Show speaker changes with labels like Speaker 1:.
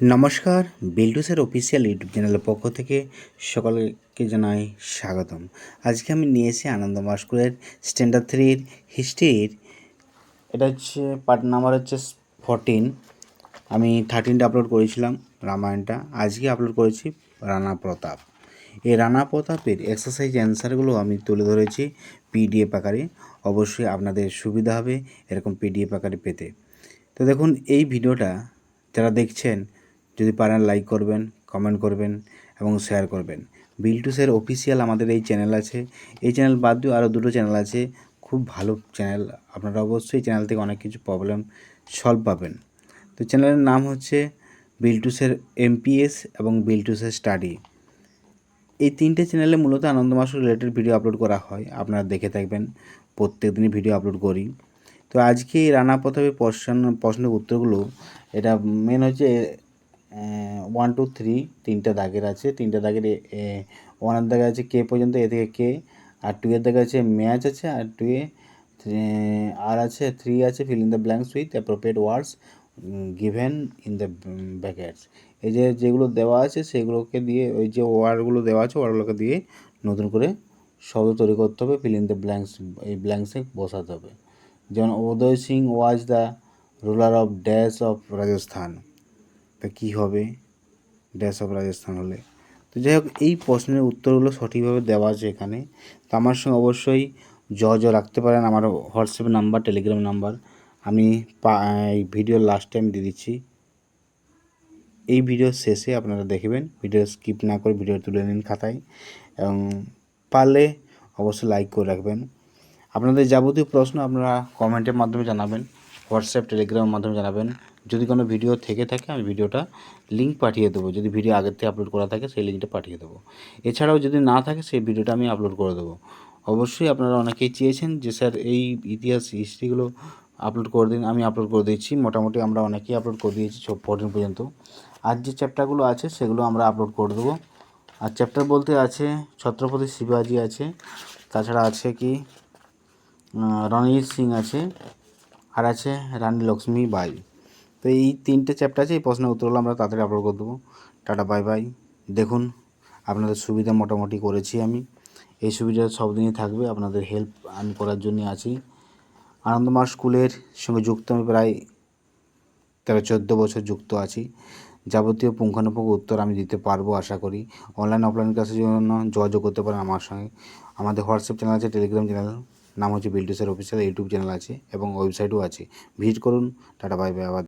Speaker 1: নমস্কার, বিল্ডুসের official YouTube চ্যানেলের পক্ষ থেকে সকলকে জানাই স্বাগতম। আজকে আমি নিয়ে এসেছি আনন্দমা স্কুলের স্ট্যান্ডার্ড থ্রির হিস্ট্রির এটা হচ্ছে পার্ট নাম্বার হচ্ছে ফোরটিন আমি থার্টিনটা আপলোড করেছিলাম রামায়ণটা, আজকে আপলোড করেছি রানা প্রতাপ। এই রানা প্রতাপের এক্সারসাইজ অ্যান্সারগুলো আমি তুলে ধরেছি পিডিএফ আকারে। অবশ্যই আপনাদের সুবিধা হবে এরকম পিডিএফ আকারে পেতে। তো দেখুন, এই ভিডিওটা যারা দেখছেন যদি পারেন লাইক করবেন কমেন্ট করবেন এবং শেয়ার করবেন। বিলটুসের অফিসিয়াল আমাদের এই চ্যানেল আছে। এই চ্যানেল বাদ দিয়েও আরও দুটো চ্যানেল আছে। খুব ভালো চ্যানেল আপনারা অবশ্যই চ্যানেল থেকে অনেক কিছু প্রবলেম সলভ পাবেন। তো চ্যানেলের নাম হচ্ছে বিলটুসের এমপিএস এবং বিলটুসের স্টাডি এই তিনটে চ্যানেলে মূলত আনন্দ মাসুর রিলেটেড ভিডিও আপলোড করা হয়। আপনারা দেখে থাকবেন। প্রত্যেক দিনই ভিডিও আপলোড করি। তো আজকে এই রানা প্রতাপের প্রশ্ন, প্রশ্নের উত্তরগুলো, এটা মেন হচ্ছে ওয়ান টু থ্রি তিনটা দাগের আছে। তিনটা দাগের ওয়ানের দাগে আছে কে পর্যন্ত, এ থেকে কে। আর টু এর দাগে আছে ম্যাচ আছে, আর টু এ আর আছে থ্রি আছে fill in the blanks with appropriate words given in the brackets এই যে যেগুলো দেওয়া আছে সেগুলোকে দিয়ে, ওই যে ওয়ার্ডগুলো দেওয়া আছে ওয়ার্ডগুলোকে দিয়ে নতুন করে শব্দ তৈরি করতে হবে ফিল ইন দ্য ব্ল্যাঙ্কস এই ব্ল্যাঙ্কসে বসাতে হবে। যেমন, Uday Singh was the ruler of dash of Rajasthan তা কী হবে? ড্যাশ অফ রাজস্থান হলে। তো যাই হোক এই প্রশ্নের উত্তরগুলো সঠিকভাবে দেওয়া আছে এখানে। তো আমার সঙ্গে অবশ্যই জ জ রাখতে পারেন। আমার হোয়াটসঅ্যাপ নাম্বার টেলিগ্রাম নাম্বার। আমি এই ভিডিওর লাস্টে আমি দিয়ে দিচ্ছি। এই ভিডিওর শেষে আপনারা দেখবেন। ভিডিও স্কিপ না করে ভিডিও তুলে নিন খাতায়। এবং পারলে অবশ্যই লাইক করে রাখবেন। আপনাদের যাবতীয় প্রশ্ন আপনারা কমেন্টের মাধ্যমে জানাবেন। হোয়াটসঅ্যাপ, টেলিগ্রামের মাধ্যমে জানাবেন। যদি কোনো ভিডিও থেকে থাকে, আমি ভিডিওটা লিঙ্ক পাঠিয়ে দেবো। যদি ভিডিও আগের থেকে আপলোড করা থাকে, সেই লিঙ্কটা পাঠিয়ে দেবো। এছাড়াও যদি না থাকে, সেই ভিডিওটা আমি আপলোড করে দেবো। অবশ্যই আপনারা অনেকেই চেয়েছেন যে, স্যার, এই ইতিহাস হিস্ট্রিগুলো আপলোড করে দিন। আমি আপলোড করে দিয়েছি। মোটামুটি আমরা অনেকেই আপলোড করে দিয়েছি ফোরটিন পর্যন্ত। আর যে চ্যাপ্টারগুলো আছে, সেগুলো আমরা আপলোড করে দেবো। আর চ্যাপ্টার বলতে আছে, ছত্রপতি শিবাজি আছে। তাছাড়া আছে কি? রণজিৎ সিং আছে। আর আছে রানী লক্ষ্মী বাই। তো এই তিনটে চ্যাপ্টার আছে, এই প্রশ্নের উত্তরগুলো আমরা তাড়াতাড়ি আপলোড করে দেবো। টাটা বাই বাই দেখুন, আপনাদের সুবিধা মোটামুটি করেছি আমি। এই সুবিধা সব দিনই থাকবে, আপনাদের হেল্প আমি করার জন্যই আছি। আনন্দমা স্কুলের সঙ্গে যুক্ত আমি প্রায় তেরো, চোদ্দ বছর যুক্ত আছি। যাবতীয় পুঙ্খানুপুঙ্খ উত্তর আমি দিতে পারব আশা করি। অনলাইন অফলাইন ক্লাসের জন্য যোগাযোগ করতে পারেন আমার সঙ্গে। আমাদের হোয়াটসঅ্যাপ চ্যানেল আছে টেলিগ্রাম চ্যানেল নাম হচ্ছে বিল্ডুসের অফিসিয়াল ইউটিউব চ্যানেল আছে এবং ওয়েবসাইটও আছে। ভিজিট করুন টাটা বাই বাই আবার